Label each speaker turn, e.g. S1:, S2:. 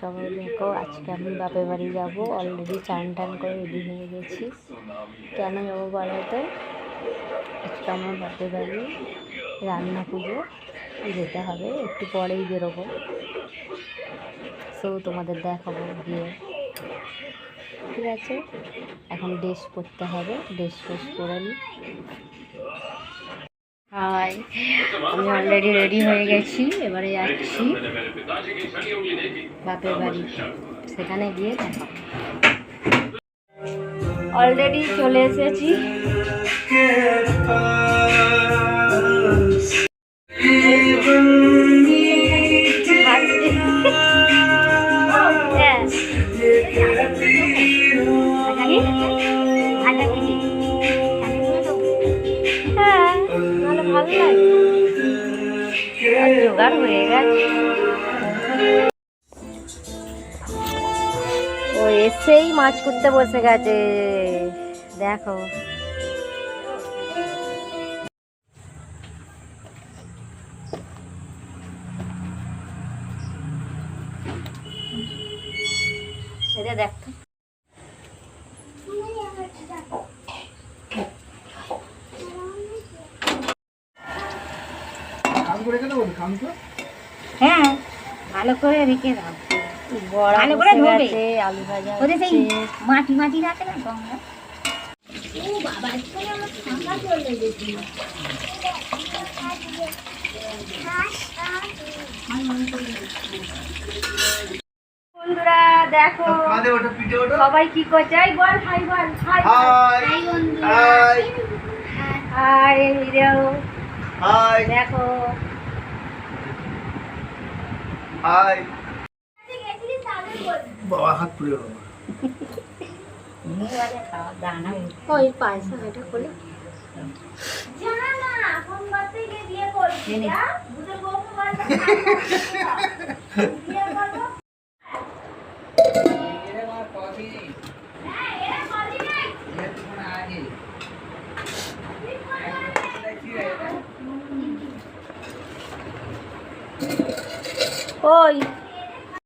S1: সবাই দেখো, আজকে আমি বাপের বাড়ি যাব। অলরেডি চান টান করে রেডি হয়ে গেছি। কেন যাব বলো তো? আজকে আমার বাপের বাড়ি, রান্না পুজো, যেতে হবে। একটু পরেই বেরোবো। সো তোমাদের দেখাবো গিয়ে। ঠিক আছে? এখন ড্রেস পরতে হবে। ড্রেস ফ্রেস পরে নিই হাই, আমি অলরেডি রেডি হয়ে গেছি, এবারে যাচ্ছি বাপের বাড়ি। সেখানে গিয়ে দেখা। অলরেডি চলে এসেছি। হ্যাঁ। জোগাড় হয়ে গেছে ও এসেই মাছ করতে বসে গেছে। দেখো। এটা দেখতো
S2: করে কেন বলি কাম তো।
S3: হ্যাঁ। ভালো করে রেখে দাও। ভালো করে ধোবে।
S1: আলু ভাজা
S3: ওদের সেই মাটি মাটি রাখে না গঙ্গা?
S1: বন্ধুরা দেখো সবাই কি করছে? এই বল হাই বল hi
S2: hi hi
S1: hi.
S2: Hi.
S1: দেখো
S2: হাই। বাবা হাত পুড়ে
S3: দানা
S1: ওই পয়সা এটা খোলে। ওই